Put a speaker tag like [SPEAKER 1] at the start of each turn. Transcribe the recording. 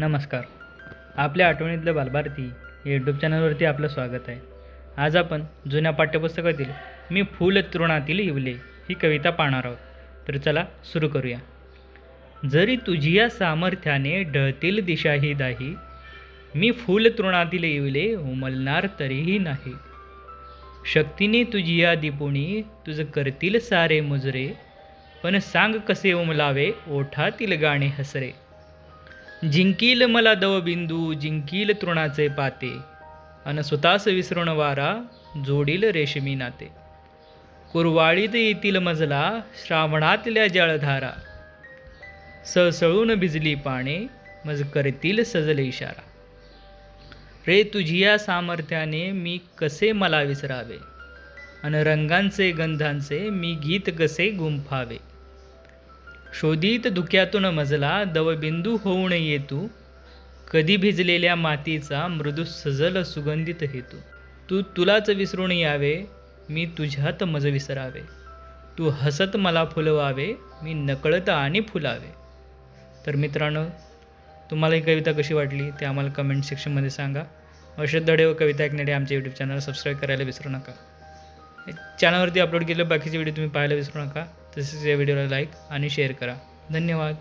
[SPEAKER 1] नमस्कार. आपल्या आठवणीतलं बालभारती यूट्यूब चॅनलवरती आपलं स्वागत आहे. आज आपण जुन्या पाठ्यपुस्तकातील मी फूल तृणातील इवले ही कविता पाहणार आहोत. तर चला सुरू करूया. जरी तुझी या सामर्थ्याने ढळतील दिशाही दाही मी फूल तृणातील इवले उमलणार तरीही नाही. शक्तीने तुझी या दिपुणी तुझं करतील सारे मुजरे पण सांग कसे उमलावे ओठातील गाणे हसरे. जिंकील मला दवबिंदू जिंकील तृणाचे पाते. अन स्वतःस विसरून वारा जोडील रेशमी नाते. कुरवाळीत येतील मजला श्रावणातल्या जळधारा. सळसळून भिजली पाने मज करतील सजले इशारा. रे तुझिया सामर्थ्याने मी कसे मला विसरावे? अन रंगांचे गंधांचे मी गीत कसे गुंफावे? शोधित धुक्यातून मजला दवबिंदू होऊन येतू. कधी भिजलेल्या मातीचा मृदू सजल सुगंधित हेतू. तू तुलाच विसरून यावे मी तुझ्यात मज विसरावे. तू हसत मला फुलवावे मी नकळत आणि फुलावे. तर मित्रांनो तुम्हाला ही कविता कशी वाटली ते आम्हाला कमेंट सेक्शनमध्ये सांगा. औषध धडे व कविता ऐकणारे आमचे यूट्यूब चॅनल सबस्क्राईब करायला विसरू नका. चॅनलवरती अपलोड केलेले बाकीचे व्हिडिओ तुम्ही पाहायला विसरू नका. तसेच या व्हिडिओला लाईक आणि शेअर करा. धन्यवाद.